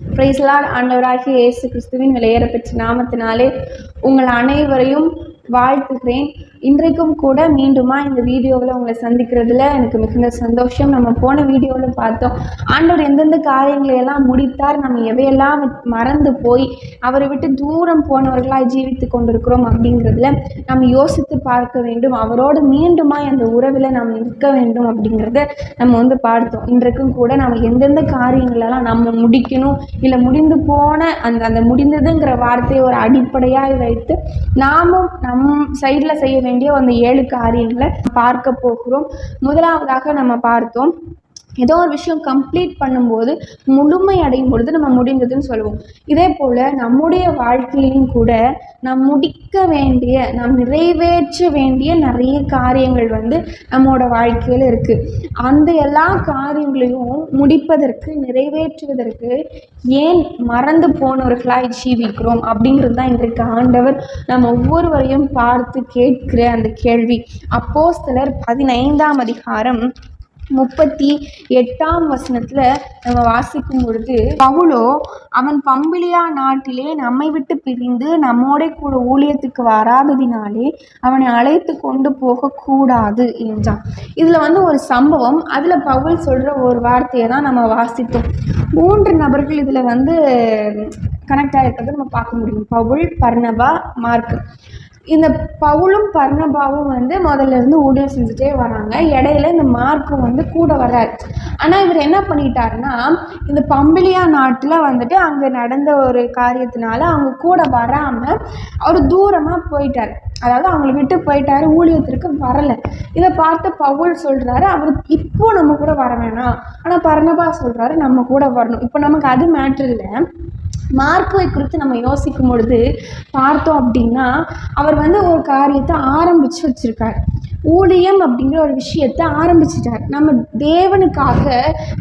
பிரைஸ்லாட் ஆண்டவராகிய இயேசு கிறிஸ்துவின் விலையேற பெற்ற நாமத்தினாலே உங்கள் அனைவரையும் வாழ்த்துகிறேன். இன்றைக்கும் கூட மீண்டுமா இந்த வீடியோவில் உங்களை சந்திக்கிறதுல எனக்கு மிகுந்த சந்தோஷம். நம்ம போன வீடியோவில் பார்த்தோம். ஆண்டவர் எந்தெந்த காரியங்களை எல்லாம் முடித்தார் நம்ம எவையெல்லாம் மறந்து போய் அவரை விட்டு தூரம் போனவர்களாக ஜீவித்து கொண்டிருக்கிறோம் அப்படிங்கிறதுல நம்ம யோசித்து பார்க்க வேண்டும். அவரோடு மீண்டுமா அந்த உறவில் நாம் நிற்க வேண்டும் அப்படிங்கிறத நம்ம வந்து பார்த்தோம். இன்றைக்கும் கூட நம்ம எந்தெந்த காரியங்களெல்லாம் நம்ம முடிக்கணும் இல்லை முடிந்து போன அந்த அந்த முடிந்ததுங்கிற வார்த்தையை ஒரு அடிப்படையாக வைத்து நாமும் நம் சைடில் செய்ய வேண்டிய அந்த ஏழு காரியங்களை பார்க்க போகிறோம். முதலாவதாக நம்ம பார்த்தோம் ஏதோ ஒரு விஷயம் கம்ப்ளீட் பண்ணும்போது முழுமை அடையும் பொழுது நம்ம முடிந்ததுன்னு சொல்லுவோம். இதே போல் நம்முடைய வாழ்க்கையிலும் கூட நாம் முடிக்க வேண்டிய நாம் நிறைவேற்ற வேண்டிய நிறைய காரியங்கள் வந்து நம்மளோட வாழ்க்கையில் இருக்குது அந்த எல்லா காரியங்களையும் முடிப்பதற்கு நிறைவேற்றுவதற்கு ஏன் மறந்து போனவர்களாய் ஜீவிக்கிறோம் அப்படிங்கிறது தான் இன்றைக்கு ஆண்டவர் நம்ம ஒவ்வொருவரையும் பார்த்து கேட்கிற அந்த கேள்வி. அப்போ சிலர் பதினைந்தாம் அதிகாரம் முப்பத்தி எட்டாம் வசனத்தில் நம்ம வாசிக்கும் பொழுது பவுலோ அவன் பம்பிலியா நாட்டிலே நம்மை விட்டு பிரிந்து நம்மோட கூட ஊழியத்துக்கு வராததினாலே அவனை அழைத்து கொண்டு போகக்கூடாது என்றான். இதில் வந்து ஒரு சம்பவம். அதில் பவுல் சொல்கிற ஒரு வார்த்தையை தான் நம்ம வாசித்தோம். மூன்று நபர்கள் இதில் வந்து கனெக்ட் ஆகிருக்கிறது நம்ம பார்க்க முடியும். Paul Barnabas Mark. இந்த பவுலும் பர்ணபாவும் வந்து முதல்ல இருந்து ஊழியம் செஞ்சுட்டே வராங்க. இடையில இந்த மார்க்கும் வந்து கூட வர்றார் ஆனால் இவர் என்ன பண்ணிட்டாருன்னா இந்த பம்பிலியா நாட்டில் வந்துட்டு அங்கே நடந்த ஒரு காரியத்தினால அவங்க கூட வராமல் அவர் தூரமாக போயிட்டார். அதாவது அவங்கள விட்டு போயிட்டாரு ஊழியத்திற்கு வரலை. இதை பார்த்து பவுல் சொல்கிறாரு அவர் இப்போ நம்ம கூட வர வேணாம். ஆனால் பர்ணபா சொல்கிறாரு நம்ம கூட வரணும். இப்போ நமக்கு அது மேட்ரு இல்லை. மார்க்கை குறித்து நம்ம யோசிக்கும் பொழுது பார்த்தோம் அப்படின்னா அவர் வந்து ஒரு காரியத்தை ஆரம்பித்து வச்சுருக்கார். ஊழியம் அப்படிங்கிற ஒரு விஷயத்தை ஆரம்பிச்சிட்டார். நம்ம தேவனுக்காக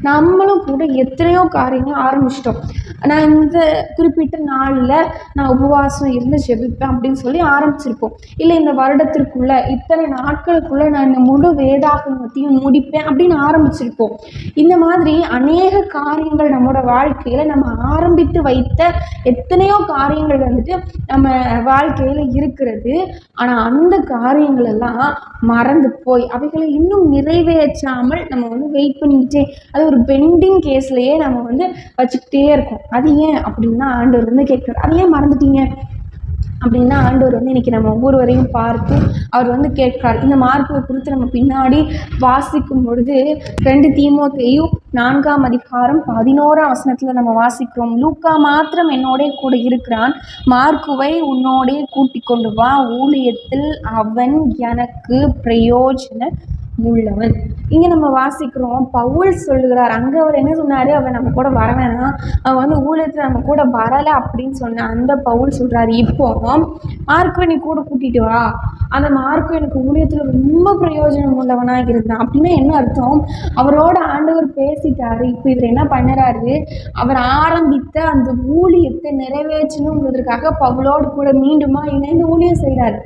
நம்மளும் கூட எத்தனையோ காரியங்கள் ஆரம்பிச்சிட்டோம். நான் இந்த குறிப்பிட்ட நாளில் நான் உபவாசம் இருந்து ஜெபிப்பேன் அப்படின்னு சொல்லி ஆரம்பிச்சிருப்போம். இல்லை இந்த வருடத்திற்குள்ள இத்தனை நாட்களுக்குள்ள நான் இந்த முழு வேதாகமத்தையும் முடிப்பேன் அப்படின்னு ஆரம்பிச்சிருப்போம். இந்த மாதிரி அநேக காரியங்கள் நம்மளோட வாழ்க்கையில் நம்ம ஆரம்பித்து வைத்த எத்தனையோ காரியங்கள் வந்துட்டு நம்ம வாழ்க்கையில் இருக்கிறது. ஆனால் அந்த காரியங்கள் எல்லாம் மறந்து போய் அவைகளை இன்னும் நிறைவேற்றாமல் நம்ம வந்து வெயிட் பண்ணிக்கிட்டே அது ஒரு பெண்டிங் கேஸ்லேயே நம்ம வந்து வச்சுக்கிட்டே இருக்கோம். அது ஏன் அப்படின்னா ஆண்டவர் வந்து கேட்குறாரு. அது ஏன் மறந்துட்டீங்க? அப்படின்னா ஆண்டவர் வந்து இன்றைக்கி நம்ம ஒவ்வொருவரையும் பார்த்து அவர் வந்து கேட்கிறார். இந்த மார்க்கை குறித்து நம்ம பின்னாடி வாசிக்கும் பொழுது ரெண்டு தீமோத்தையும் நான்காம் அதிகாரம் பதினோராம் வசனத்தில் நம்ம வாசிக்கிறோம். லூக்கா மாத்திரம் என்னோட கூட இருக்கிறான். மார்க்குவை உன்னோடே கூட்டிக் கொண்டு வா. ஊழியத்தில் அவன் எனக்கு பிரயோஜன உள்ளவன் இங்கே நம்ம வாசிக்கிறோம். பவுல் சொல்லுகிறார் அங்கே அவர் என்ன சொன்னார்? அவன் நம்ம கூட வர வேணாம். அவன் வந்து ஊழியத்தில் நம்ம கூட வரலை அப்படின்னு சொன்ன அந்த பவுல் சொல்கிறார் இப்போ மார்க்கை நீ கூட கூட்டிட்டு வா. அந்த மார்க்கு எனக்கு ஊழியத்தில் ரொம்ப பிரயோஜனம் உள்ளவனாக இருந்தான் அப்படின்னா என்ன அர்த்தம்? அவரோட ஆண்டவர் பேசிட்டாரு. இப்போ இவர் என்ன பண்ணுறாரு? அவர் ஆரம்பித்த அந்த ஊழியத்தை நிறைவேற்றணுங்கிறதுக்காக பவுலோடு கூட மீண்டுமா இணைந்து ஊழியம் செய்கிறார்.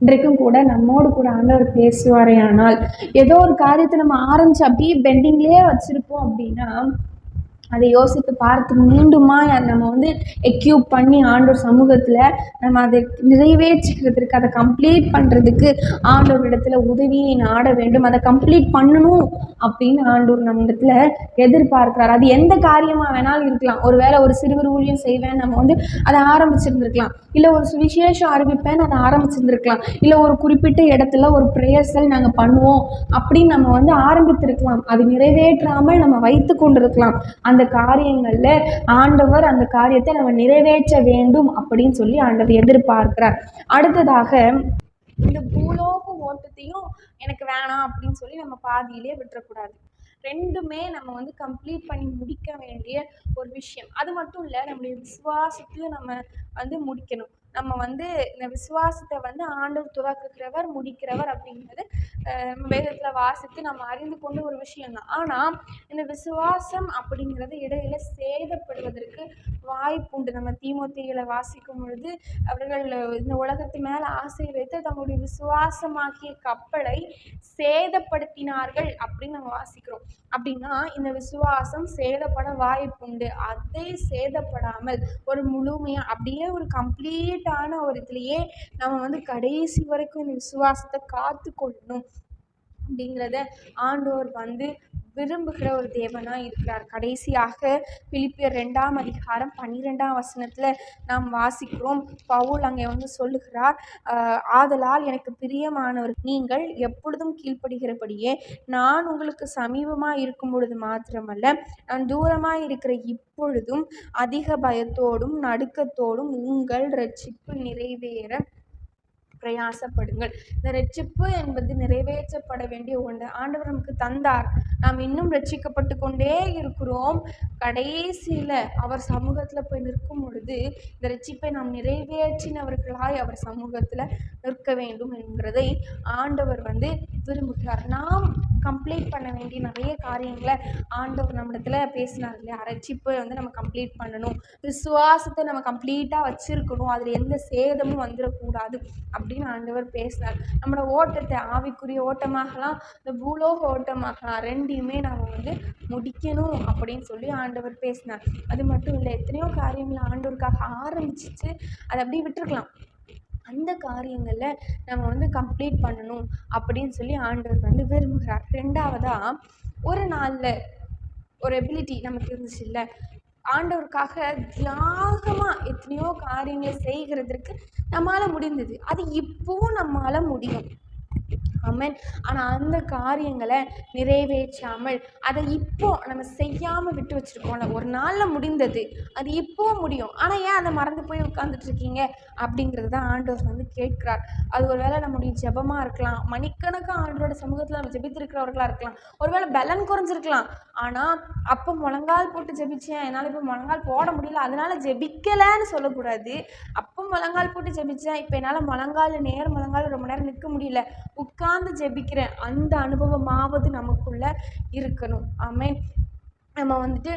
இன்றைக்கும் கூட நம்மோடு கூட ஆண்டவர் பேசுவாரே ஆனால் ஏதோ ஒரு காரியத்தை நம்ம ஆரம்பிச்சு அப்படியே பெண்டிங்லேயே வச்சுருப்போம் அப்படின்னா அதை யோசித்து பார்த்து மீண்டுமா நம்ம வந்து எக்யூப் பண்ணி ஆண்டோர் சமூகத்தில் நம்ம அதை நிறைவேற்றிக்கிறதுக்கு அதை கம்ப்ளீட் பண்ணுறதுக்கு ஆண்டோர் இடத்துல உதவியை நாட வேண்டும். அதை கம்ப்ளீட் பண்ணணும் அப்படின்னு ஆண்டோர் நம்ம இடத்துல எதிர்பார்க்கிறார். அது எந்த காரியமாக வேணாலும் இருக்கலாம். ஒரு வேளை ஒரு சிறுவர் ஊழியம் செய்வேன் நம்ம வந்து அதை ஆரம்பிச்சிருந்துருக்கலாம். இல்லை ஒரு சுவிசேஷம் அறிவிப்பேன் அதை ஆரம்பிச்சிருந்துருக்கலாம். இல்லை ஒரு குறிப்பிட்ட இடத்துல ஒரு ப்ரேயர்ஸல் நாங்கள் பண்ணுவோம் அப்படின்னு நம்ம வந்து ஆரம்பித்திருக்கலாம். அது நிறைவேற்றாமல் நம்ம வைத்து கொண்டிருக்கலாம். அந்த அந்த காரியங்களில் ஆண்டவர் அந்த காரியத்தை நம்ம நிறைவேற்ற வேண்டும் அப்படின்னு சொல்லி ஆண்டவர் எதிர்பார்க்கிறார். அடுத்ததாக இந்த பூலோக ஓட்டத்தையும் எனக்கு வேணாம் அப்படின்னு சொல்லி நம்ம பாதியிலே விட்டுறக்கூடாது. ரெண்டுமே நம்ம வந்து கம்ப்ளீட் பண்ணி முடிக்க வேண்டிய ஒரு விஷயம். அது மட்டும் இல்லை நம்முடைய விசுவாசத்தையும் நம்ம வந்து முடிக்கணும். நம்ம வந்து இந்த விசுவாசத்தை வந்து ஆண்டவர் துவக்குகிறவர் முடிக்கிறவர் அப்படிங்கிறது நம்ம வேதத்தில் வாசித்து நம்ம அறிந்து கொண்ட ஒரு விஷயம்தான். ஆனால் இந்த விசுவாசம் அப்படிங்கிறது இடையில சேதப்படுவதற்கு வாய்ப்புண்டு நம்ம தீமோத்தேயில வாசிக்கும் பொழுது அவர்கள் இந்த உலகத்து மேலே ஆசை வைத்து தங்களுடைய விசுவாசமாக்கிய கப்பலை சேதப்படுத்தினார்கள் அப்படின்னு நம்ம வாசிக்கிறோம். அப்படின்னா இந்த விசுவாசம் சேதப்பட வாய்ப்புண்டு அதை சேதப்படாமல் ஒரு முழுமையாக அப்படியே ஒரு கம்ப்ளீட் கம்ப்ளீட்டான ஒரு இதுலேயே நம்ம வந்து கடைசி வரைக்கும் இந்த விசுவாசத்தை காத்து கொள்ளணும் அப்படிங்கிறத ஆண்டவர் வந்து விரும்புகிற ஒரு தேவனாக இருக்கிறார். கடைசியாக பிலிப்பியர் ரெண்டாம் அதிகாரம் பன்னிரெண்டாம் வசனத்தில் நாம் வாசிக்கிறோம். பவுல் அங்கே வந்து சொல்லுகிறார் ஆதலால் எனக்கு பிரியமானவர் நீங்கள் எப்பொழுதும் கீழ்ப்படுகிறபடியே நான் உங்களுக்கு சமீபமாக இருக்கும் பொழுது மாத்திரமல்ல நான் தூரமாக இருக்கிற இப்பொழுதும் அதிக பயத்தோடும் நடுக்கத்தோடும் உங்கள் ரட்சிப்பு நிறைவேற பிரயாசப்படுங்கள். இந்த ரட்சிப்பு என்பது நிறைவேற்றப்பட வேண்டிய ஒன்று. ஆண்டவர் நமக்கு தந்தார். நாம் இன்னும் ரட்சிக்கப்பட்டு கொண்டே இருக்கிறோம். கடைசியில் அவர் சமூகத்தில் போய் நிற்கும் பொழுது இந்த ரட்சிப்பை நாம் நிறைவேற்றினவர்களாய் அவர் சமூகத்தில் நிற்க வேண்டும் என்கிறதை ஆண்டவர் வந்து விரும்புகிறார். நாம் கம்ப்ளீட் பண்ண வேண்டிய நிறைய காரியங்களை ஆண்டவர் நம்மிடத்துல பேசினார் இல்லையா? ரட்சிப்பை வந்து நம்ம கம்ப்ளீட் பண்ணணும். விசுவாசத்தை நம்ம கம்ப்ளீட்டாக வச்சுருக்கணும். அதில் எந்த சேதமும் வந்துடக்கூடாது. அப்படின்னு ஆண்டவர் பேசினார். நம்மளோட ஓட்டத்தை ஆவிக்குரிய ஓட்டமாகலாம் இந்த பூலோக ஓட்டமாகலாம் ரெண்டையுமே நம்ம வந்து முடிக்கணும் அப்படின்னு சொல்லி ஆண்டவர் பேசினார். அது மட்டும் இல்லை எத்தனையோ காரியங்களை ஆண்டவருக்காக ஆரம்பிச்சிச்சு அதை அப்படியே விட்டுருக்கலாம். அந்த காரியங்களில் நம்ம வந்து கம்ப்ளீட் பண்ணணும் அப்படின்னு சொல்லி ஆண்டவர் வந்து விரும்புகிறார். ரெண்டாவதாக ஒரு நாளில் ஒரு எபிலிட்டி நமக்கு இருந்துச்சு இல்லை ஆண்டவருக்காக தியாகமாக எத்தனையோ காரியங்களை செய்கிறதற்கு நம்மளால் முடிந்தது. அது இப்போவும் நம்மளால் முடியும். ஆமென். ஆனால் அந்த காரியங்களை நிறைவேற்றாமல் அதை இப்போ நம்ம செய்யாமல் விட்டு வச்சுருக்கோம்ல ஒரு நாளில் முடிந்தது அது இப்போவும் முடியும். ஆனால் ஏன் அதை மறந்து போய் உட்காந்துட்ருக்கீங்க அப்படிங்கிறது தான் ஆண்டவர் வந்து கேட்கிறார். அது ஒரு வேளை நம்முடைய ஜெபமாக இருக்கலாம் மணிக்கணக்காக ஆண்டோட சமூகத்தில் நம்ம ஜபித்திருக்கிறவர்களாக இருக்கலாம் ஒரு வேளை பலன் குறைஞ்சிருக்கலாம். ஆனால் அப்போ முழங்கால் போட்டு ஜபிச்சேன் என்னால் இப்போ முழங்கால் போட முடியல அதனால் ஜெபிக்கலைன்னு சொல்லக்கூடாது. அப்போ முழங்கால் போட்டு ஜெபிச்சேன் இப்போ என்னால் முழங்கால் நேரம் முழங்கால் ரொம்ப நேரம் நிற்க முடியல உட்கார்ந்து ஜெபிக்கிற அந்த அனுபவமாவது நமக்குள்ள இருக்கணும். ஆமென். நம்ம வந்துட்டு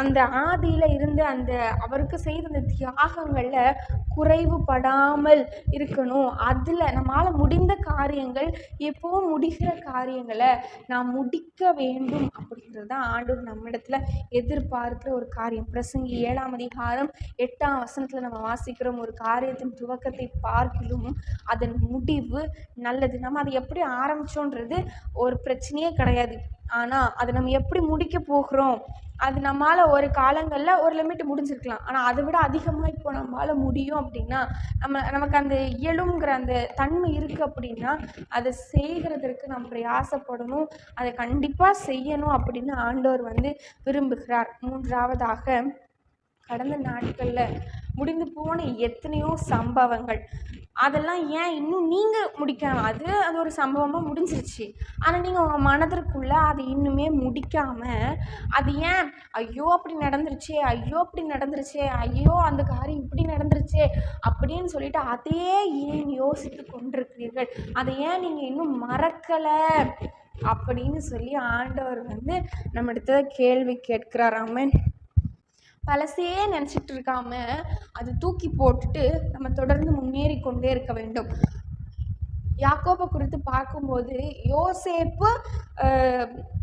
அந்த ஆதியில் இருந்து அந்த அவருக்கு செய்த அந்த தியாகங்களில் குறைவுபடாமல் இருக்கணும். அதில் நம்மளால் முடிந்த காரியங்கள் எப்போவும் முடிகிற காரியங்களை நாம் முடிக்க வேண்டும் அப்படிங்கிறது தான் ஆண்டவர் நம்மிடத்தில் எதிர்பார்க்கிற ஒரு காரியம். பிரசங்கி ஏழாம் அதிகாரம் எட்டாம் வசனத்தில் நம்ம வாசிக்கிறோம் ஒரு காரியத்தின் துவக்கத்தை பார்க்கிலும் அதன் முடிவு நல்லது. நம்ம அதை எப்படி ஆரம்பித்தோன்றது ஒரு பிரச்சனையே கிடையாது. ஆனால் அதை நம்ம எப்படி முடிக்க போகிறோம்? அது நம்மளால் ஒரு காலங்களில் ஒரு லிமிட் முடிஞ்சிருக்கலாம். ஆனால் அதை விட அதிகமாக இப்போ நம்மளால் முடியும் அப்படின்னா நம்ம நமக்கு அந்த இயலுங்கிற அந்த தன்மை இருக்குது அப்படின்னா அதை செய்கிறதற்கு நம்ம பிரயாசப்படணும். அதை கண்டிப்பாக செய்யணும் அப்படின்னு ஆண்டவர் வந்து விரும்புகிறார். மூன்றாவதாக கடந்த நாட்களில் முடிந்து போன எத்தனையோ சம்பவங்கள். அதெல்லாம் ஏன் இன்னும் நீங்கள் முடிக்காமல் அது அது ஒரு சம்பவமாக முடிஞ்சிருச்சு. ஆனால் நீங்கள் உங்கள் மனதிற்குள்ளே அதை இன்னுமே முடிக்காமல் அது ஏன் ஐயோ அப்படி நடந்துருச்சே ஐயோ அப்படி நடந்துருச்சே ஐயோ அந்த காரியம் இப்படி நடந்துருச்சே அப்படின்னு சொல்லிட்டு அதையே ஏன் யோசித்து கொண்டிருக்கிறீர்கள். அதை ஏன் நீங்கள் இன்னும் மறக்கலை? அப்படின்னு சொல்லி ஆண்டவர் வந்து நம்ம கேள்வி கேட்கிறார். ஆமென். பழசையே நினச்சிட்டு இருக்காம அது தூக்கி போட்டுட்டு நம்ம தொடர்ந்து முன்னேறி கொண்டே இருக்க வேண்டும். யாக்கோபை குறித்து பார்க்கும்போது யோசேப்பு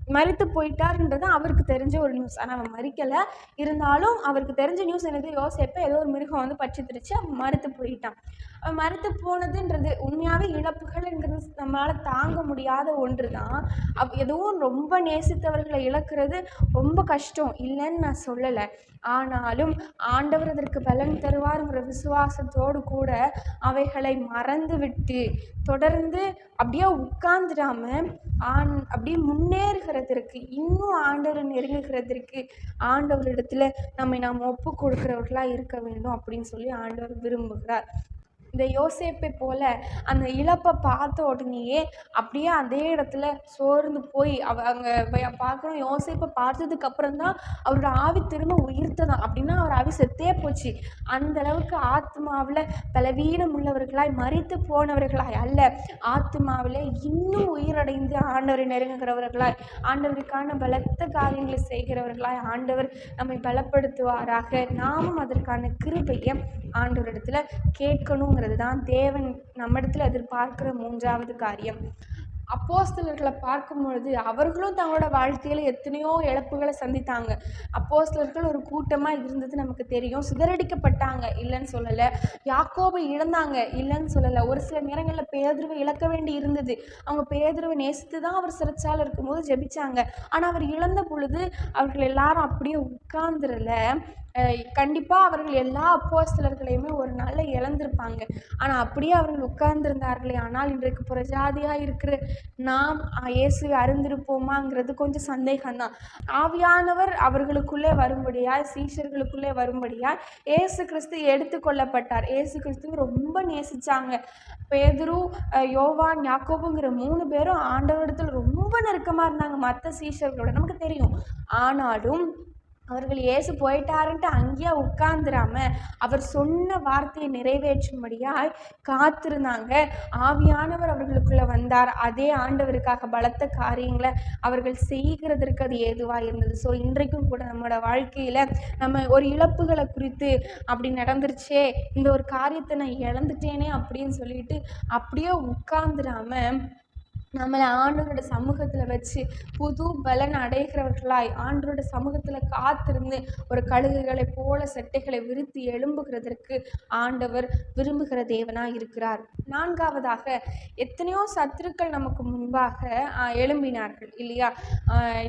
மறித்து போயிட்டாருன்றது அவருக்கு தெரிஞ்ச ஒரு நியூஸ் ஆனால் அவன் மறிக்கலை. இருந்தாலும் அவருக்கு தெரிஞ்ச நியூஸ் என்னது? யோசேப்பை ஏதோ ஒரு மிருகம் வந்து பட்சித்திருச்சு அவன் மறுத்து போயிட்டான். அவன் மறுத்து போனதுன்றது உண்மையாகவே இழப்புகள்ன்றது நம்மளால் தாங்க முடியாத ஒன்று தான் அப் எதுவும் ரொம்ப நேசித்தவர்களை இழக்கிறது ரொம்ப கஷ்டம். இல்லைன்னு நான் சொல்லலை. ஆனாலும் ஆண்டவர் அதற்கு பலன் தருவாருங்கிற விசுவாசத்தோடு கூட அவைகளை மறந்து விட்டு தொடர்ந்து அப்படியே உட்கார்ந்துடாம ஆண் அப்படியே நெருங்குகிறதற்கு இன்னும் ஆண்டவரை நெருங்குகிறதற்கு ஆண்டவரிடத்துல நம்மை நாம் ஒப்பு கொடுக்கிறவர்களாக இருக்க வேண்டும் அப்படின்னு சொல்லி ஆண்டவர் விரும்புகிறார். இந்த யோசேப்பை போல் அந்த இழப்பை பார்த்த உடனேயே அப்படியே அதே இடத்துல சோர்ந்து போய் அவ அங்கே பார்க்குறோம் யோசேப்பை பார்த்ததுக்கப்புறம் தான் அவரோட ஆவி திரும்ப உயிர்த்ததான் அப்படின்னா அவர் ஆவி செத்தே போச்சு. அந்த அளவுக்கு ஆத்மாவில் பலவீனம் உள்ளவர்களாய் மறித்து போனவர்களாய் அல்ல. ஆத்மாவில் இன்னும் உயிரடைந்து ஆண்டவரை நெருங்குகிறவர்களாய் ஆண்டவருக்கான பலத்த காரியங்களை செய்கிறவர்களாய் ஆண்டவர் நம்மை பலப்படுத்துவாராக. நாமும் அதற்கான கிருபையை ஆண்டவரிடத்தில் கேட்கணுங்கிறது தான் தேவன் நம்மிடத்தில் எதிர்பார்க்கிற மூன்றாவது காரியம். அப்போஸ்தலர்களை பார்க்கும் பொழுது அவர்களும் தங்களோட வாழ்க்கையில் எத்தனையோ இழப்புகளை சந்தித்தாங்க. அப்போஸ்தலர்கள் ஒரு கூட்டமாக இருந்தது நமக்கு தெரியும். சிதறடிக்கப்பட்டாங்க. இல்லைன்னு சொல்லலை. யாக்கோபை இழந்தாங்க. இல்லைன்னு சொல்லலை. ஒரு சில நேரங்களில் பேதுருவை இழக்க வேண்டி இருந்தது. அவங்க பேதுருவை நேசித்து தான் அவர் சிறைச்சால இருக்கும்போது ஜெபிச்சாங்க. ஆனால் அவர் இழந்த பொழுது அவர்கள் எல்லாரும் அப்படியே உட்கார்ந்துடல கண்டிப்பாக அவர்கள் எல்லா அப்போஸ்தலர்களையுமே ஒரு நாளில் இழந்திருப்பாங்க. ஆனால் அப்படியே அவர்கள் உட்கார்ந்திருந்தார்களே. ஆனால் இன்றைக்கு புறஜாதியாக இருக்கிற நாம் இயேசுவை அறிந்திருப்போமாங்கிறது கொஞ்சம் சந்தேகம்தான். ஆவியானவர் அவர்களுக்குள்ளே வரும்படியாய் சீஷர்களுக்குள்ளே வரும்படியாய் இயேசு கிறிஸ்து எடுத்துக்கொள்ளப்பட்டார் இயேசு கிறிஸ்துவை ரொம்ப நேசித்தாங்க பேதுரு யோவான் யாக்கோபுங்கிற மூணு பேரும் ஆண்டவரிடத்தில் ரொம்ப நெருக்கமாக இருந்தாங்க. மற்ற சீஷர்களோட நமக்கு தெரியும். ஆனாலும் அவர்கள் இயேசு போயிட்டாருன்ட்டு அங்கேயே உட்கார்ந்துராம அவர் சொன்ன வார்த்தையை நிறைவேற்றும்படியாய் காத்திருந்தாங்க. ஆவியானவர் அவர்களுக்குள்ள வந்தார். அதே ஆண்டவருக்காக பலத்த காரியங்களை அவர்கள் செய்கிறதற்கு அது ஏதுவாக இருந்தது. ஸோ இன்றைக்கும் கூட நம்மளோட வாழ்க்கையில் நம்ம ஒரு இழப்புகளை குறித்து அப்படி நடந்துருச்சே இந்த ஒரு காரியத்தை நான் இழந்துட்டேனே அப்படின்னு சொல்லிட்டு அப்படியே உட்கார்ந்துடாம நம்மளை ஆண்டவரோட சமூகத்தில் வச்சு புது பலன் அடைகிறவர்களாய் ஆண்டவரோட சமூகத்தில் காத்திருந்து ஒரு கழுகுகளை போல செட்டைகளை விரித்து எழும்புகிறதற்கு ஆண்டவர் விரும்புகிற தேவனாக இருக்கிறார். நான்காவதாக எத்தனையோ சத்துருக்கள் நமக்கு முன்பாக எழும்பினார்கள் இல்லையா?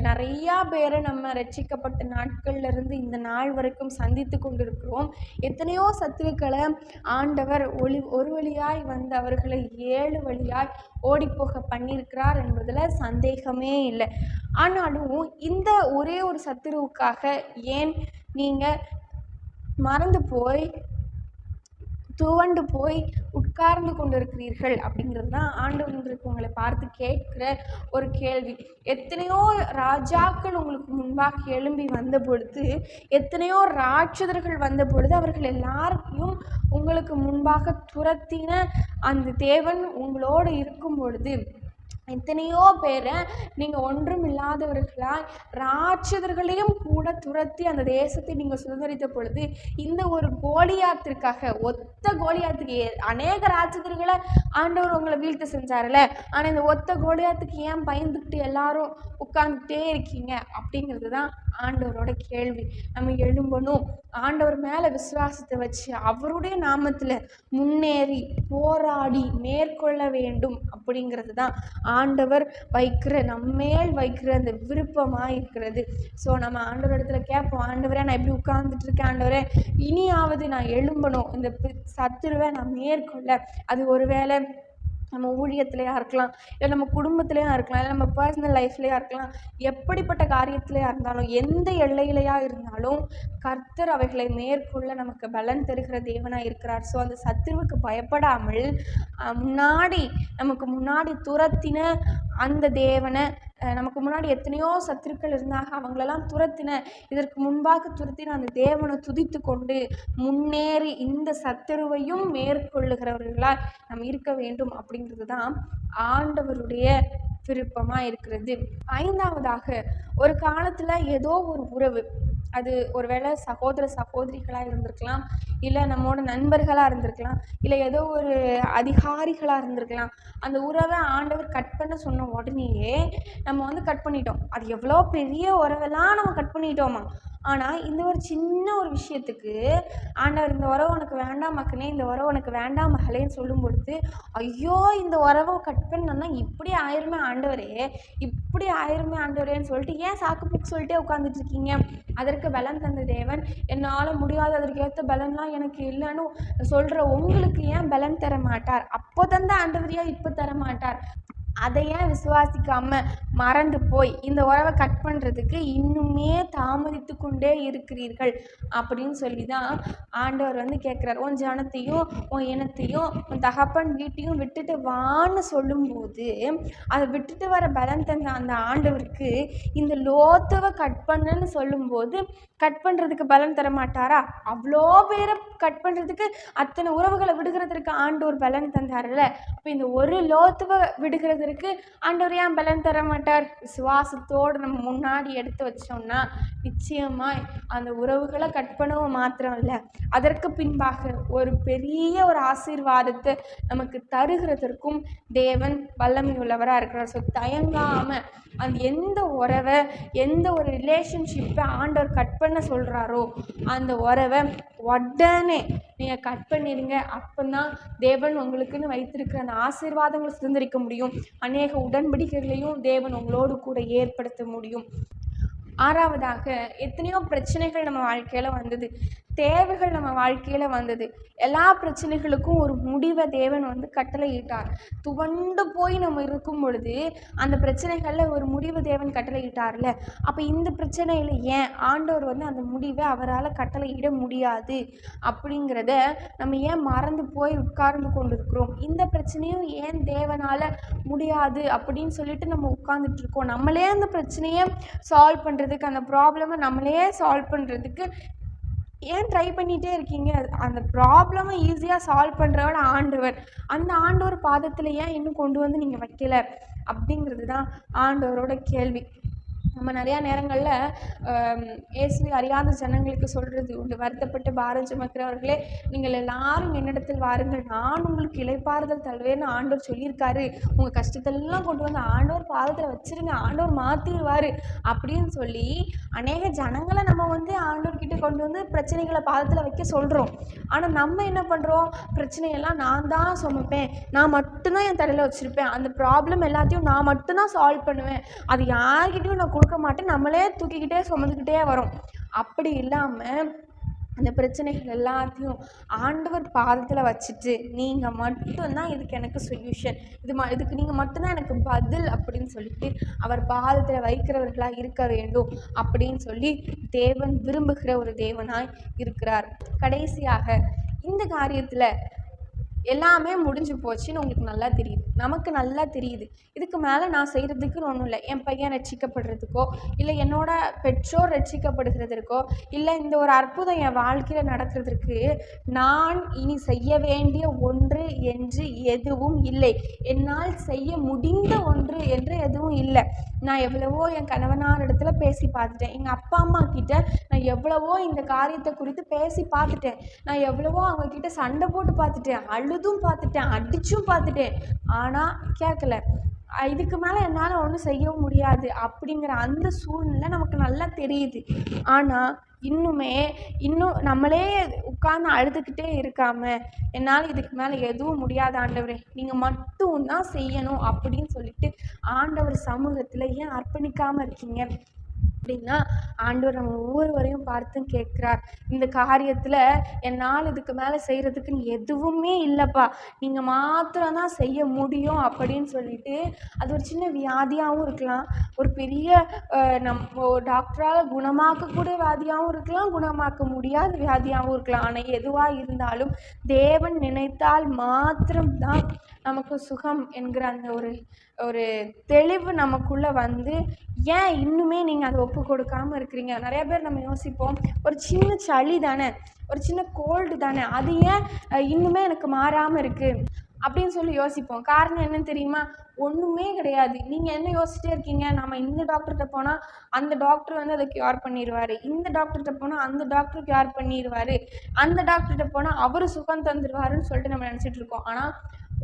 நிறையா பேரை நம்ம ரட்சிக்கப்பட்ட நாட்கள்ல இருந்து இந்த நாள் வரைக்கும் சந்தித்து கொண்டிருக்கிறோம். எத்தனையோ சத்துருக்களை ஆண்டவர் ஒளி ஒரு வழியாய் வந்து அவர்களை ஏழு வழியாய் ஓடிப்போக பண்ணியிருக்கிறார் என்பதில் சந்தேகமே இல்லை. ஆனாலும் இந்த ஒரே ஒரு சத்துருவுக்காக ஏன் நீங்கள் மறந்து போய் துவண்டு போய் உட்கார்ந்து கொண்டிருக்கிறீர்கள் அப்படிங்கிறது தான் ஆண்டவர் உங்களை பார்த்து கேட்கிற ஒரு கேள்வி. எத்தனையோ ராஜாக்கள் உங்களுக்கு முன்பாக எழும்பி வந்த பொழுது எத்தனையோ ராட்சதர்கள் வந்த பொழுது அவர்கள் எல்லாரையும் உங்களுக்கு முன்பாக துரத்தின அந்த தேவன் உங்களோடு இருக்கும் பொழுது எத்தனையோ பேரை நீங்கள் ஒன்றும் இல்லாதவர்களாய் ராட்சதர்களையும் கூட துரத்தி அந்த தேசத்தை நீங்கள் சுதந்திரித்த பொழுது இந்த ஒரு கோலியாத்திற்காக ஒத்த கோலியாத்துக்கு அநேக ராட்சதர்களை ஆண்டவர் உங்களை வீழ்த்த செஞ்சார்ல ஆனால் இந்த ஒத்த கோலியாத்துக்கு ஏன் பயந்துக்கிட்டு எல்லாரும் உட்காந்துட்டே இருக்கீங்க? அப்படிங்கிறது தான் ஆண்டவரோட கேள்வி. நம்ம எழும்பணும். ஆண்டவர் மேலே விசுவாசத்தை வச்சு அவருடைய நாமத்தில் முன்னேறி போராடி மேற்கொள்ள வேண்டும் அப்படிங்கிறது தான் ஆண்டவர் வைக்கிற நம்மேல் வைக்கிற அந்த விருப்பமாக இருக்கிறது ஸோ நம்ம ஆண்டவர் இடத்துல கேட்போம் ஆண்டவரே நான் எப்படி உட்கார்ந்துட்டு இருக்கேன் ஆண்டவரே இனியாவது நான் எழும்பணும். இந்த சத்துருவை நான் மேற்கொள்ள. அது ஒருவேளை நம்ம ஊழியத்துலேயா இருக்கலாம் இல்லை நம்ம குடும்பத்துலேயா இருக்கலாம் இல்லை நம்ம பர்சனல் லைஃப்லேயா இருக்கலாம் எப்படிப்பட்ட காரியத்திலையா இருந்தாலும் எந்த எல்லையிலையா இருந்தாலும் கர்த்தர் அவைகளை மேற்கொள்ள நமக்கு பலன் தருகிற தேவனாக இருக்கிறார். ஸோ அந்த சத்துருவுக்கு பயப்படாமல் முன்னாடி நமக்கு முன்னாடி துரத்தின அந்த தேவனை நமக்கு முன்னாடி எத்தனையோ சத்துருக்கள் இருந்தாங்க. அவங்களெல்லாம் துரத்தின இதற்கு முன்பாக துரத்தின அந்த தேவனை துதித்து கொண்டு முன்னேறி இந்த சத்துருவையும் மேற்கொள்ளுகிறவர்களாய் நாம் இருக்க வேண்டும் அப்படிங்கிறது தான் ஆண்டவருடைய விருப்பமாக இருக்கிறது. ஐந்தாவதாக ஒரு காலத்தில் ஏதோ ஒரு உறவு. அது ஒருவேளை சகோதர சகோதரிகளாக இருந்திருக்கலாம் இல்லை நம்மோட நண்பர்களாக இருந்திருக்கலாம் இல்லை ஏதோ ஒரு அதிகாரிகளாக இருந்திருக்கலாம். அந்த உறவை ஆண்டவர் கட் பண்ண சொன்ன உடனேயே நம்ம வந்து கட் பண்ணிட்டோம். அது எவ்வளோ பெரிய உறவெல்லாம் நம்ம கட் பண்ணிட்டோமா? ஆனால் இந்த ஒரு சின்ன ஒரு விஷயத்துக்கு ஆண்டவர் இந்த உறவு உனக்கு வேண்டாம் மக்கனே இந்த உறவு உனக்கு வேண்டாம் மகளேன்னு சொல்லும் பொழுது ஐயோ இந்த உறவை கட் பண்ணோன்னா இப்படி ஆயிருமே ஆண்டவரே இப்படி ஆயிருமே ஆண்டவரேன்னு சொல்லிட்டு ஏன் சாக்கு புக்கு சொல்லிட்டே உட்காந்துட்டு இருக்கீங்க? அதற்கு பலன் தந்த தேவன். என்னால் முடியாது அதற்கு ஏற்ற பலன்லாம் எனக்கு இல்லைன்னு சொல்கிற உங்களுக்கு ஏன் பலன் தர மாட்டார் அப்போ தந்த ஆண்டவரியா இப்போ தர மாட்டார் அதை ஏன் விசுவாசிக்காம மறந்து போய் இந்த உறவை கட் பண்ணுறதுக்கு இன்னுமே தாமதித்து கொண்டே இருக்கிறீர்கள் அப்படின்னு சொல்லி தான் ஆண்டவர் வந்து கேட்குறாரு. உன் ஜனத்தையும் உன் இனத்தையும் உன் தகப்பன் வீட்டையும் விட்டுட்டு வான்னு சொல்லும்போது அதை விட்டுட்டு வர பலன் தந்த அந்த ஆண்டவருக்கு இந்த லோத்துவை கட் பண்ணுன்னு சொல்லும்போது கட் பண்ணுறதுக்கு பலன் தர மாட்டாரா? அவ்வளோ பேரை கட் பண்ணுறதுக்கு அத்தனை உறவுகளை விடுகிறதுக்கு ஆண்டவர் பலன் தந்தார்ல அப்போ இந்த ஒரு லோத்துவை விடுகிறது இருக்கு. ஆண்டவர் ஏன் பலன் தர மாட்டார். விசுவாசத்தோடு நம்ம முன்னாடி எடுத்து வச்சோம்னா நிச்சயமாய் அந்த உறவுகளை கட் பண்ணவும் மாத்திரம் இல்லை. அதற்கு பின்பாக ஒரு பெரிய ஒரு ஆசீர்வாதத்தை நமக்கு தருகிறதற்கும் தேவன் வல்லமை உள்ளவராக இருக்கிறார். ஸோ தயங்காமல் அந்த எந்த உறவை எந்த ஒரு ரிலேஷன்ஷிப்பை ஆண்டவர் கட் பண்ண சொல்கிறாரோ அந்த உறவை உடனே நீங்கள் கட் பண்ணிடுங்க அப்போதான் தேவன் உங்களுக்குன்னு வைத்திருக்கிற அந்த ஆசீர்வாதங்களை சுதந்திரிக்க முடியும். அநேக உடன்படிக்கைகளையும் தேவன் உங்களோடு கூட ஏற்படுத்த முடியும். ஆறாவதாக எத்தனையோ பிரச்சனைகள் நம்ம வாழ்க்கையில் வந்தது. தேவைகள் நம்ம வாழ்க்கையில் வந்தது. எல்லா பிரச்சனைகளுக்கும் ஒரு முடிவை தேவன் வந்து கட்டளையிட்டார். துவண்டு போய் நம்ம இருக்கும் பொழுது அந்த பிரச்சனைகளில் ஒரு முடிவு தேவன் கட்டளையிட்டார்ல. அப்போ இந்த பிரச்சனையில் ஏன் ஆண்டவர் வந்து அந்த முடிவை அவரால் கட்டளையிட முடியாது? அப்படிங்கிறத நம்ம ஏன் மறந்து போய் உட்கார்ந்து கொண்டிருக்கிறோம்? இந்த பிரச்சனையும் ஏன் தேவனால் முடியாது அப்படின்னு சொல்லிட்டு நம்ம உட்கார்ந்துட்டு இருக்கோம். நம்மளே அந்த பிரச்சனையை சால்வ் பண்ணுறதுக்கு அந்த ப்ராப்ளமை நம்மளே சால்வ் பண்ணுறதுக்கு ஏன் ட்ரை பண்ணிகிட்டே இருக்கீங்க? அந்த ப்ராப்ளமை ஈஸியாக சால்வ் பண்ணுறவன் ஆண்டவர். அந்த ஆண்டவர் பாதத்தில் ஏன் இன்னும் கொண்டு வந்து நீங்கள் வைக்கல? அப்படிங்கிறது தான் ஆண்டவரோட கேள்வி. நம்ம நிறையா நேரங்களில் இயேசுவை அறியாத ஜனங்களுக்கு சொல்கிறது உண்டு. வருத்தப்பட்டு பாரம் சுமக்கிறவர்களே நீங்கள் எல்லாரும் என்னிடத்தில் வாருங்கள். நான் உங்களுக்கு இளைப்பாறுதல் தருவேன்னு ஆண்டோர் சொல்லியிருக்காரு. உங்கள் கஷ்டத்தெல்லாம் கொண்டு வந்து ஆண்டோர் பாதத்தில் வச்சுருங்க. ஆண்டோர் மாற்றிடுவார் அப்படின்னு சொல்லி அநேக ஜனங்களை நம்ம வந்து ஆண்டோர்கிட்ட கொண்டு வந்து பிரச்சனைகளை பாதத்தில் வைக்க சொல்கிறோம் ஆனால் நம்ம என்ன பண்ணுறோம் பிரச்சனையெல்லாம் நான் தான் சுமப்பேன். நான் மட்டும்தான் என் தலையில் வச்சுருப்பேன். அந்த ப்ராப்ளம் எல்லாத்தையும் நான் மட்டும்தான் சால்வ் பண்ணுவேன். அது யார்கிட்டையும் நான் கொடுக்க மாட்டேன். நம்மளே தூக்கிக்கிட்டே சுமந்துக்கிட்டே வரோம். அப்படி இல்லாமல் அந்த பிரச்சனைகள் எல்லாத்தையும் ஆண்டவர் பாதத்தில் வச்சுட்டு நீங்கள் மட்டும்தான் இதுக்கு எனக்கு சொல்யூஷன் இது ம இதுக்கு நீங்கள் மட்டும்தான் எனக்கு பதில் அப்படின்னு சொல்லிட்டு அவர் பாதத்தில் வைக்கிறவர்களாக இருக்க வேண்டும் அப்படின்னு சொல்லி தேவன் விரும்புகிற ஒரு தேவனாய் இருக்கிறார். கடைசியாக இந்த காரியத்தில் எல்லாமே முடிஞ்சு போச்சுன்னு உங்களுக்கு நல்லா தெரியுது. நமக்கு நல்லா தெரியுது. இதுக்கு மேலே நான் செய்கிறதுக்குன்னு ஒன்றும் இல்லை. என் பையன் ரட்சிக்கப்படுறதுக்கோ இல்லை என்னோட பெற்றோர் ரட்சிக்கப்படுகிறதற்கோ இல்லை இந்த ஒரு அற்புதம் என் வாழ்க்கையில் நடக்கிறதுக்கு நான் இனி செய்ய வேண்டிய ஒன்று என்று எதுவும் இல்லை. என்னால் செய்ய முடிந்த ஒன்று என்று எதுவும் இல்லை. நான் எவ்வளவோ என் கணவனார் இடத்துல பேசி பார்த்துட்டேன். எங்கள் அப்பா அம்மா கிட்ட நான் எவ்வளவோ இந்த காரியத்தை குறித்து பேசி பார்த்துட்டேன். நான் எவ்வளவோ அவங்க கிட்ட சண்டை போட்டு பார்த்துட்டேன். அழு அழுதும் பார்த்துட்டேன் அடிச்சும் பார்த்துட்டேன். ஆனால் கேட்கல இதுக்கு மேலே என்னால் ஒன்றும் செய்யவும் முடியாது அப்படிங்கிற அந்த சூழ்நிலை நமக்கு நல்லா தெரியுது. ஆனால் இன்னுமே இன்னும் நம்மளே உட்கார்ந்து அழுதுகிட்டே இருக்காம என்னால் இதுக்கு மேலே எதுவும் முடியாது ஆண்டவரே. நீங்கள் மட்டும் தான் செய்யணும் அப்படின்னு சொல்லிட்டு ஆண்டவர் சமூகத்தில் ஏன் அர்ப்பணிக்காமல் இருக்கீங்க? அப்படின்னா ஆண்டவர் நம்ம ஒவ்வொருவரையும் பார்த்தும் கேட்குறார். இந்த காரியத்தில் என்னால் இதுக்கு மேலே செய்கிறதுக்கு எதுவுமே இல்லைப்பா. நீங்கள் மாத்திரம் தான் செய்ய முடியும் அப்படின்னு சொல்லிட்டு அது ஒரு சின்ன வியாதியாகவும் இருக்கலாம். ஒரு பெரிய நம் நம்ம டாக்டரால் குணமாக்கக்கூடிய வியாதியாகவும் இருக்கலாம் குணமாக்க முடியாத வியாதியாகவும் இருக்கலாம். ஆனால் எதுவாக இருந்தாலும் தேவன் நினைத்தால் மாத்திரம்தான் நமக்கு சுகம் என்கிற அந்த ஒரு ஒரு தெளிவு நமக்குள்ளே வந்து ஏன் இன்னுமே நீங்கள் அதை ஒப்பு கொடுக்காம இருக்கிறீங்க? நிறைய பேர் நம்ம யோசிப்போம் ஒரு சின்ன சளி தானே ஒரு சின்ன கோல்டு தானே அது ஏன் இன்னுமே எனக்கு மாறாமல் இருக்குது அப்படின்னு சொல்லி யோசிப்போம். காரணம் என்னன்னு தெரியுமா? ஒன்றுமே கிடையாது. நீங்கள் என்ன யோசிச்சிட்டே இருக்கீங்க? நம்ம இந்த டாக்டர்கிட்ட போனால் அந்த டாக்டர் வந்து அதை கியூர் பண்ணிடுவார் இந்த டாக்டர்கிட்ட போனால் அந்த டாக்டர் கியூர் பண்ணிடுவார் அந்த டாக்டர்கிட்ட போனால் அவர் சுகம் தந்துடுவாருன்னு சொல்லிட்டு நம்ம நினச்சிட்டு இருக்கோம். ஆனால்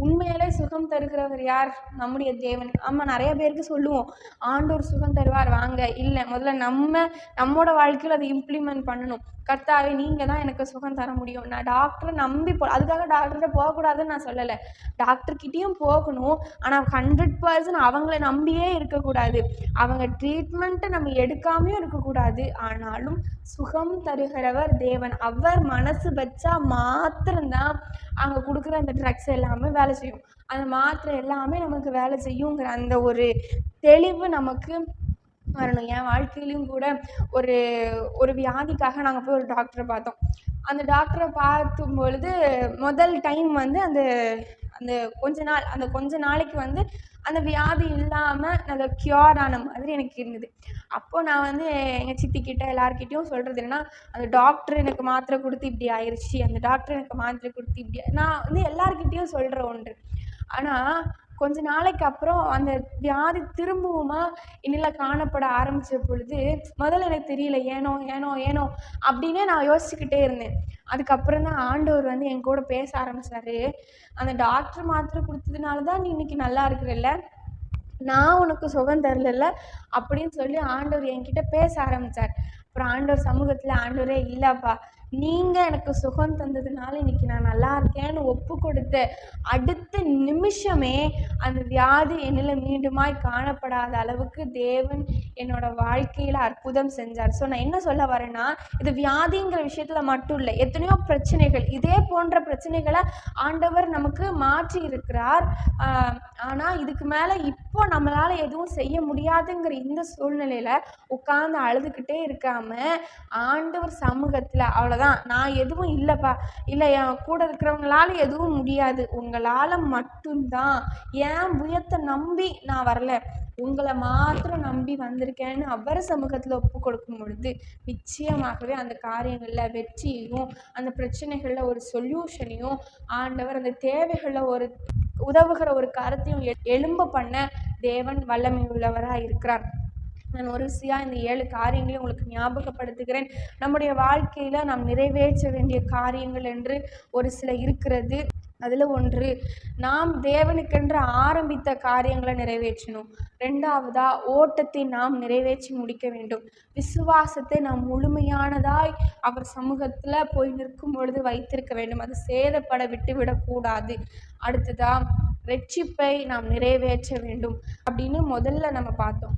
உண்மையிலே சுகம் தருகிறவர் யார்? நம்முடைய தேவன். ஆமாம் நிறைய பேருக்கு சொல்லுவோம் ஆண்டோர் சுகம் தருவார் வாங்க. இல்லை முதல்ல நம்ம நம்மோட வாழ்க்கையில் அதை இம்ப்ளிமெண்ட் பண்ணணும். கர்த்தாவே நீங்கள் தான் எனக்கு சுகம் தர முடியும். நான் டாக்டரை நம்பி போ அதுக்காக டாக்டர்கிட்ட போகக்கூடாதுன்னு நான் சொல்லலை. டாக்டர்கிட்டேயும் போகணும் ஆனால் ஹண்ட்ரட் பர்சன்ட் அவங்கள நம்பியே இருக்கக்கூடாது. அவங்க ட்ரீட்மெண்ட்டை நம்ம எடுக்காமையும் இருக்கக்கூடாது. ஆனாலும் சுகம் தருகிறவர் தேவன். அவர் மனசு வச்சா மாத்திரம்தான் அங்கே கொடுக்குற அந்த ட்ரக்ஸ் எல்லாமே வேலை வேலை செய்யும். அந்த மாத்திரை எல்லாமே நமக்கு வேலை செய்யுங்கிற அந்த ஒரு தெளிவு நமக்கு வரணும். என் வாழ்க்கையிலையும் கூட ஒரு ஒரு வியாதிக்காக நாங்கள் போய் ஒரு டாக்டரை பார்த்தோம். அந்த டாக்டரை பார்க்கும் பொழுது முதல் டைம் வந்து அந்த அந்த கொஞ்ச நாள் அந்த கொஞ்ச நாளைக்கு வந்து அந்த வியாதி இல்லாமல் நல்ல க்யூர் ஆன மாதிரி எனக்கு இருந்தது. அப்போது நான் வந்து எங்கள் சித்திக்கிட்ட எல்லாருக்கிட்டேயும் சொல்கிறது என்னன்னா அந்த டாக்டர் எனக்கு மாத்திரை கொடுத்து இப்படி ஆயிடுச்சு அந்த டாக்டர் எனக்கு மாத்திரை கொடுத்து இப்படி நான் வந்து எல்லாருக்கிட்டேயும் சொல்கிற ஒன்று. ஆனால் கொஞ்ச நாளைக்கு அப்புறம் அந்த வியாதி திரும்பவுமா என்னில் காணப்பட ஆரம்பித்த பொழுது முதல்ல எனக்கு தெரியல ஏனோ ஏனோ ஏனோ அப்படின்னே நான் யோசிச்சுக்கிட்டே இருந்தேன். அதுக்கப்புறம் தான் ஆண்டவர் வந்து என் கூட பேச ஆரம்பித்தார் அந்த டாக்டர் மாத்திரை கொடுத்ததுனால தான் நீ இன்னைக்கு நல்லா இருக்கிறல்ல. நான் உனக்கு சுகம் தரல அப்படின்னு சொல்லி ஆண்டவர் என்கிட்ட பேச ஆரம்பித்தார் அப்புறம் ஆண்டவர் சமூகத்தில் ஆண்டவரே இல்லைப்பா நீங்கள் எனக்கு சுகம் தந்ததுனால இன்னைக்கு நான் நல்லா இருக்கேன்னு ஒப்பு கொடுத்து அடுத்த நிமிஷமே அந்த வியாதி என்னில் மீண்டுமாய் காணப்படாத அளவுக்கு தேவன் என்னோட வாழ்க்கையில் அற்புதம் செஞ்சார். ஸோ நான் என்ன சொல்ல வரேன்னா இது வியாதிங்கிற விஷயத்தில் மட்டும் இல்லை எத்தனையோ பிரச்சனைகள் இதே போன்ற பிரச்சனைகளை ஆண்டவர் நமக்கு மாற்றி இருக்கிறார். ஆனால் இதுக்கு மேலே இப்போ நம்மளால் எதுவும் செய்ய முடியாதுங்கிற இந்த சூழ்நிலையில் உட்காந்து அழுதுகிட்டே இருக்காமல் ஆண்டவர் சமூகத்தில் அவ்வளோ தான் நான் எதுவும் இல்லைப்பா. இல்லை என் கூட இருக்கிறவங்களால எதுவும் முடியாது. உங்களால் மட்டும்தான். என் புயத்தை நம்பி நான் வரல. உங்களை மாத்திரம் நம்பி வந்திருக்கேன்னு அவர் சமூகத்தில் ஒப்பு கொடுக்கும் பொழுது நிச்சயமாகவே அந்த காரியங்களில் வெற்றியையும் அந்த பிரச்சனைகளில் ஒரு சொல்யூஷனையும் ஆண்டவர் அந்த தேவைகளில் ஒரு உதவுகிற ஒரு கருத்தையும் எ- எழும்ப பண்ண தேவன் வல்லமை உள்ளவராக இருக்கிறார் நான் ஒரு இந்த ஏழு காரியங்களையும் உங்களுக்கு ஞாபகப்படுத்துகிறேன். நம்முடைய வாழ்க்கையில் நாம் நிறைவேற்ற வேண்டிய காரியங்கள் என்று ஒரு சில இருக்கிறது. அதில் ஒன்று நாம் தேவனுக்கென்று ஆரம்பித்த காரியங்களை நிறைவேற்றணும். ரெண்டாவதா ஓட்டத்தை நாம் நிறைவேற்றி முடிக்க வேண்டும். விசுவாசத்தை நாம் முழுமையானதாய் அவர் சமூகத்தில் போய் நிற்கும் பொழுது வைத்திருக்க வேண்டும். அது சேதப்பட விட்டு விடக்கூடாது அடுத்ததா ரட்சிப்பை நாம் நிறைவேற்ற வேண்டும் அப்படின்னு முதல்ல நம்ம பார்த்தோம்.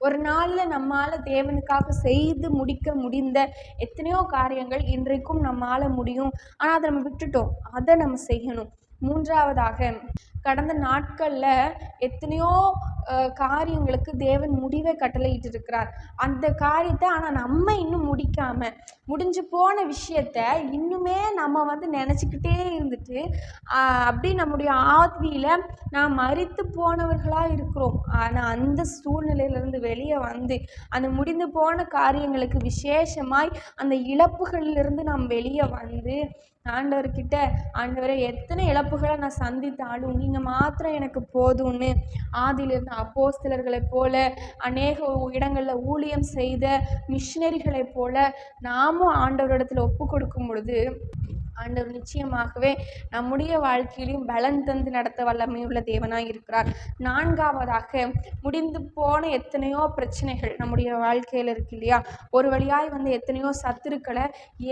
ஒரு நாளில் நம்மால் தேவனுக்காக செய்து முடிக்க முடிந்த எத்தனையோ காரியங்கள் இன்றைக்கும் நம்மால் முடியும். ஆனால் அதை நம்ம விட்டுட்டோம். அதை நம்ம செய்யணும். மூன்றாவதாக கடந்த நாட்களில் எத்தனையோ காரியங்களுக்கு தேவன் முடிவை கட்டளையிட்டு இருக்கிறார் அந்த காரியத்தை ஆனால் நம்ம இன்னும் முடிக்காம முடிஞ்சு போன விஷயத்த இன்னுமே நம்ம வந்து நினச்சிக்கிட்டே இருந்துட்டு அப்படி நம்முடைய ஆத்வியில் நாம் மறித்து போனவர்களாக இருக்கிறோம். ஆனால் அந்த சூழ்நிலையிலேருந்து வெளியே வந்து அந்த முடிந்து போன காரியங்களுக்கு விசேஷமாய் அந்த இழப்புகளிலிருந்து நாம் வெளியே வந்து ஆண்டவர்கிட்ட ஆண்டவரே எத்தனை இழப்புகளை நான் சந்தித்தாலும் நீங்கள் மாத்திரம் எனக்கு போதும்னு. ஆதியிலிருந்து அப்போஸ்தலர்களைப் போல அநேக இடங்களில் ஊழியம் செய்த மிஷினரிகளைப் போல நாமும் ஆண்டவரிடத்தில் ஒப்பு கொடுக்கும் பொழுது ஆண்டவர் நிச்சயமாகவே நம்முடைய வாழ்க்கையிலும் பலன் தந்து நடத்த வல்லமையுள்ள தேவனாய் இருக்கிறார். நான்காவதாக முடிந்து போன எத்தனையோ பிரச்சனைகள் நம்முடைய வாழ்க்கையில் இருக்கு இல்லையா? ஒரு வழியாய் வந்து எத்தனையோ சத்துருக்களை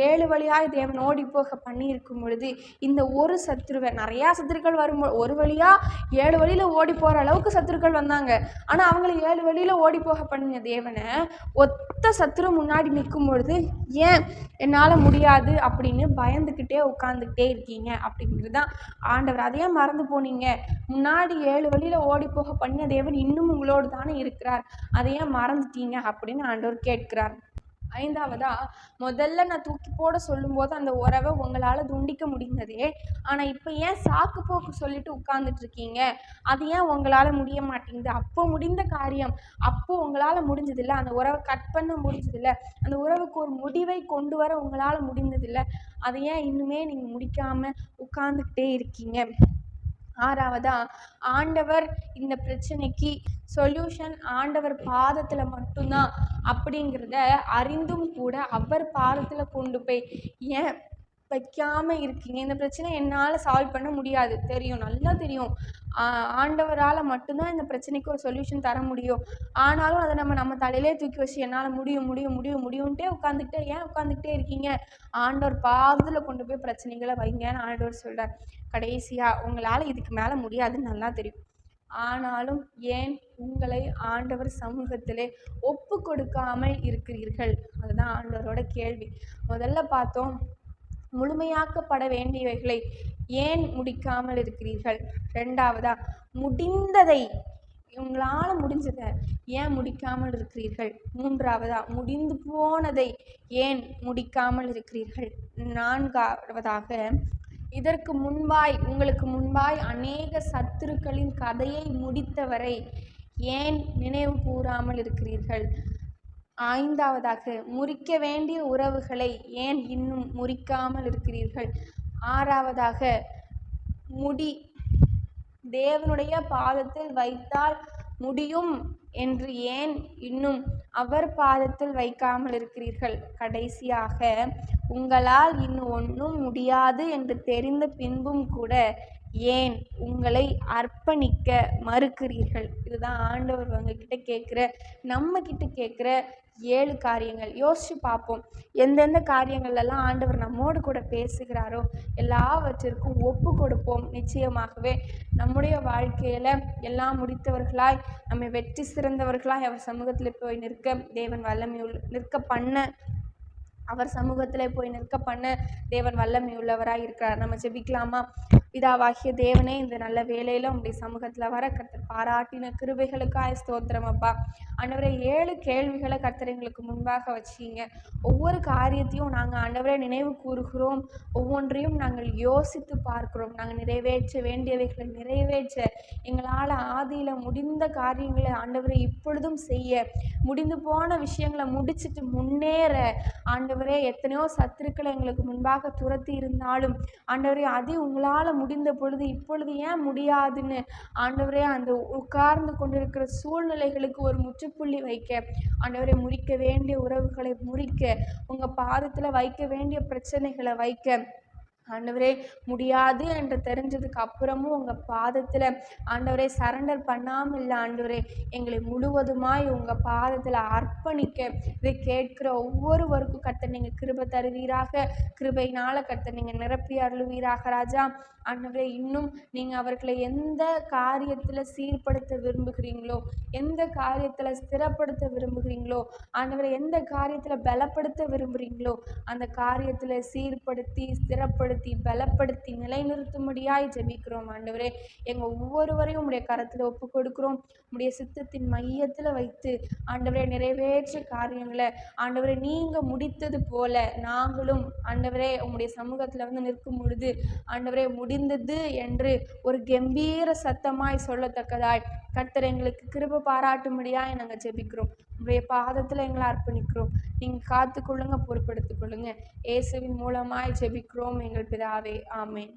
ஏழு வழியாய் தேவன் ஓடி போக பண்ணியிருக்கும் பொழுது இந்த ஒரு சத்துருவை நிறையா சத்துருக்கள் வரும் ஒரு வழியாக ஏழு வழியில் ஓடி போகிற அளவுக்கு சத்துருக்கள் வந்தாங்க. ஆனால் அவங்கள ஏழு வழியில் ஓடி போக பண்ணின தேவனை ஒத்த சத்துரு முன்னாடி நிற்கும் பொழுது ஏன் என்னால் முடியாது அப்படின்னு பயந்துக்கிட்டே உட்காந்துக்கிட்டே இருக்கீங்க அப்படிங்கிறது தான் ஆண்டவர். அதையே மறந்து போனீங்க? முன்னாடி ஏழு வழியில் ஓடி போக பண்ணிய தேவன் இன்னும் உங்களோடு தானே இருக்கிறார். அதையே மறந்துட்டீங்க அப்படின்னு ஆண்டவர் கேட்கிறார். ஐந்தாவதா முதல்ல நான் தூக்கி போட சொல்லும்போது அந்த உறவை உங்களால் துண்டிக்க முடிந்ததே ஆனால் இப்போ ஏன் சாக்கு போக்கு சொல்லிட்டு உட்கார்ந்துட்டு இருக்கீங்க? அது ஏன் உங்களால் முடிய மாட்டேங்குது? அப்போ முடிந்த காரியம் அப்போ உங்களால் முடிஞ்சதில்ல. அந்த உறவை கட் பண்ண முடிஞ்சதில்ல. அந்த உறவுக்கு ஒரு முடிவை கொண்டு வர உங்களால் முடிந்ததில்லை. அதை ஏன் இன்னுமே நீங்கள் முடிக்காமல் உட்கார்ந்துக்கிட்டே இருக்கீங்க? ஆறாவதா? ஆண்டவர் இந்த பிரச்சனைக்கு சொல்யூஷன் ஆண்டவர் பாதத்தில் மட்டும்தான். அப்படிங்கிறத அறிந்தும் கூட அவர் பாதத்தில் கொண்டு போய் ஏன் வைக்காமல் இருக்கீங்க. இந்த பிரச்சனை என்னால் சால்வ் பண்ண முடியாது. தெரியும் நல்லா தெரியும். ஆண்டவரால் மட்டும்தான் இந்த பிரச்சனைக்கு ஒரு சொல்யூஷன் தர முடியும். ஆனாலும் அதை நம்ம நம்ம தலையிலே தூக்கி வச்சு என்னால் முடியும் முடியும் முடியும் முடியும்ன்ட்டே உட்காந்துக்கிட்டே ஏன் உட்காந்துக்கிட்டே இருக்கீங்க? ஆண்டவர் பாதத்தில் கொண்டு போய் பிரச்சனைகளை வைங்கன்னு ஆண்டவர் சொல்கிறார் கடைசியாக உங்களால் இதுக்கு மேலே முடியாதுன்னு நல்லா தெரியும். ஆனாலும் ஏன் உங்களை ஆண்டவர் சமூகத்திலே ஒப்பு கொடுக்காமல் இருக்கிறீர்கள்? அதுதான் ஆண்டவரோட கேள்வி. முதல்ல பார்த்தோம் முழுமையாக்கப்பட வேண்டியவைகளை ஏன் முடிக்காமல் இருக்கிறீர்கள்? ரெண்டாவதா முடிந்ததை உங்களால் முடிஞ்சதை ஏன் முடிக்காமல் இருக்கிறீர்கள்? மூன்றாவதா முடிந்து போனதை ஏன் முடிக்காமல் இருக்கிறீர்கள்? நான்காவதாக இதற்கு முன்பாய் உங்களுக்கு முன்பாய் அநேக சத்துருக்களின் கதையை முடித்தவரை ஏன் நினைவு கூறாமல் இருக்கிறீர்கள்? ஐந்தாவதாக முறிக்க வேண்டிய உறவுகளை ஏன் இன்னும் முறிக்காமல் இருக்கிறீர்கள்? ஆறாவதாக முடி தேவனுடைய பாதத்தில் வைத்தால் முடியும் என்று ஏன் இன்னும் அவர் பாதத்தில் வைக்காமல் இருக்கிறீர்கள்? கடைசியாக உங்களால் இன்னும் ஒன்றும் முடியாது என்று தெரிந்த பின்பும் கூட ஏன் உங்களை அர்ப்பணிக்க மறுக்கிறீர்கள்? இதுதான் ஆண்டவர் உங்ககிட்ட கேட்குற நம்ம கிட்ட கேட்குற ஏழு காரியங்கள். யோசித்து பார்ப்போம். எந்தெந்த காரியங்கள்லாம் ஆண்டவர் நம்மோடு கூட பேசுகிறாரோ எல்லாவற்றிற்கும் ஒப்பு கொடுப்போம் நிச்சயமாகவே. நம்முடைய வாழ்க்கையில் எல்லாம் முடித்தவர்களாய் நம்மை வெற்றி சிறந்தவர்களாய் அவர் சமூகத்தில் போய் நிற்க தேவன் வல்லமை நிற்க பண்ண அவர் சமூகத்தில் போய் நிற்க பண்ண தேவன் வல்லமை உள்ளவராக இருக்கிறார். நம்ம ஜெபிக்கலாமா? பிதாவாகிய தேவனே இந்த நல்ல வேலையில் உங்களுடைய சமூகத்தில் வர கர்த்தர் பாராட்டின கிருபைகளுக்காக ஸ்தோத்திரம் அப்பா. ஆண்டவரை ஏழு கேள்விகளை கர்த்தர் எங்களுக்கு முன்பாக வச்சிங்க. ஒவ்வொரு காரியத்தையும் நாங்கள் ஆண்டவரை நினைவு கூறுகிறோம். ஒவ்வொன்றையும் நாங்கள் யோசித்து பார்க்கிறோம். நாங்கள் நிறைவேற்ற வேண்டியவைகளை நிறைவேற்ற எங்களால் ஆதியில் முடிந்த காரியங்களை ஆண்டவரை இப்பொழுதும் செய்ய முடிந்து போன விஷயங்களை முடிச்சுட்டு முன்னேற ஆண்டவரே எத்தனையோ சத்துருக்களை எங்களுக்கு முன்பாக துரத்தி இருந்தாலும் ஆண்டவரே அது உங்களால் முடிந்த பொழுது இப்பொழுது ஏன் முடியாதுன்னு? ஆண்டவரே அந்த உட்கார்ந்து கொண்டிருக்கிற சூழ்நிலைகளுக்கு ஒரு முற்றுப்புள்ளி வைக்க. ஆண்டவரை முறிக்க வேண்டிய உறவுகளை முறிக்க. உங்கள் பாதத்தில் வைக்க வேண்டிய பிரச்சனைகளை வைக்க. ஆண்டவரே முடியாது என்று தெரிஞ்சதுக்கு அப்புறமும் உங்கள் பாதத்தில் ஆண்டவரே சரண்டர் பண்ணாமல் இல்லை ஆண்டவரே எங்களை முழுவதுமாய் உங்கள் பாதத்தில் அர்ப்பணிக்க இதை கேட்கிற ஒவ்வொருவருக்கும் கத்த நீங்கள் கிருபை தருவீராக கிருபையினால் கத்த நீங்கள் நிரப்பி அருளுவீராக ராஜா. ஆண்டவரே இன்னும் நீங்கள் அவர்களை எந்த காரியத்தில் சீர்படுத்த விரும்புகிறீங்களோ எந்த காரியத்தில் ஸ்திரப்படுத்த விரும்புகிறீங்களோ ஆண்டவரை எந்த காரியத்தில் பலப்படுத்த விரும்புகிறீங்களோ அந்த காரியத்தில் சீர்படுத்தி ஸ்திரப்படுத்தி பலப்படுத்தி நிலைநிறுத்தும்படியாய் ஜெபிக்கிறோம் ஆண்டவரே. எங்கள் ஒவ்வொருவரையும் உடைய கரத்தில் ஒப்பு கொடுக்குறோம் உடைய சித்தத்தின் மையத்தில் வைத்து ஆண்டவரே நிறைவேற்ற காரியங்களை ஆண்டவரை நீங்கள் முடித்தது போல நாங்களும் ஆண்டவரே உங்களுடைய சமூகத்தில் வந்து நிற்கும் பொழுது ஆண்டவரே முடிந்தது என்று ஒரு கம்பீர சத்தமாய் சொல்லத்தக்கதாய் கர்த்தர் எங்களுக்கு கிருப பாராட்டும்படியாய் நாங்கள் ஜெபிக்கிறோம். உடைய பாதத்தில் எங்களை அர்ப்பணிக்கிறோம். நீங்கள் காத்துக்கொள்ளுங்க பொறுப்படுத்திக் கொள்ளுங்க இயேசுவின் மூலமாய் ஜெபிக்கிறோம் எங்கள் பிதாவே. ஆமேன்.